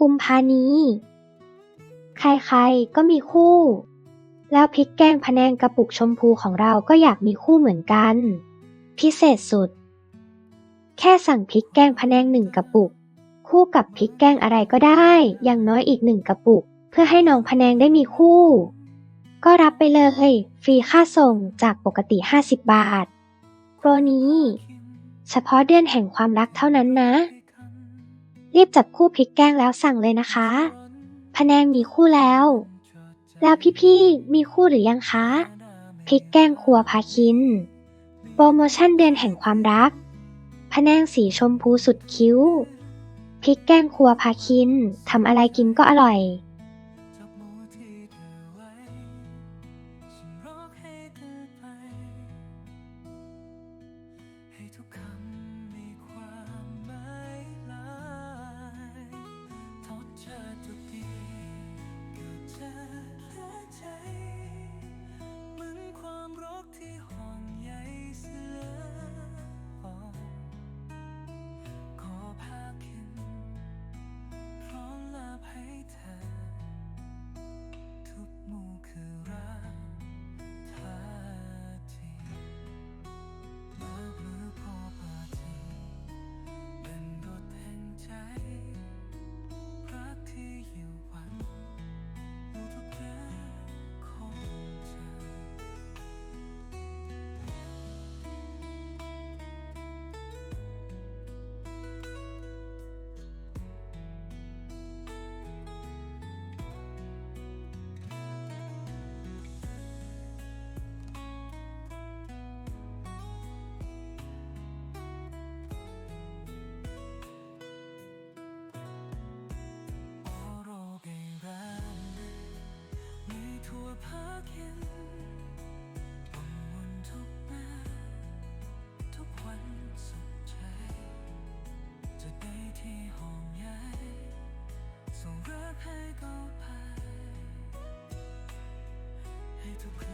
กุมภานีใครๆก็มีคู่ แล้วพริกแกงพะแนงกระปุกชมพูของเราก็อยากมีคู่เหมือนกัน พิเศษสุด แค่สั่งพริกแกงพะแนงหนึ่งกระปุก คู่กับพริกแกงอะไรก็ได้ อย่างน้อยอีกหนึ่งกระปุก เพื่อให้น้องพะแนงได้มีคู่ ก็รับไปเลย ฟรีค่าส่งจากปกติ 50 บาท โปรนี้ เฉพาะเดือนแห่งความรักเท่านั้นนะ รีบจับคู่พริกแกงแล้วสั่งเลยนะคะพะแนงมีคู่แล้ว แล้วพี่ๆมีคู่หรือยังคะพริกแกงครัวพาคิน โปรโมชั่นเดือนแห่งความรักพะแนงสีชมพูสุดคิ้วพริกแกงครัวพาคินทำอะไรกินก็อร่อยให้ทุกคำ ทุกห จะไปที่ห้องใหญ่ส่งรักให้ก้าวไปให้ทุกคื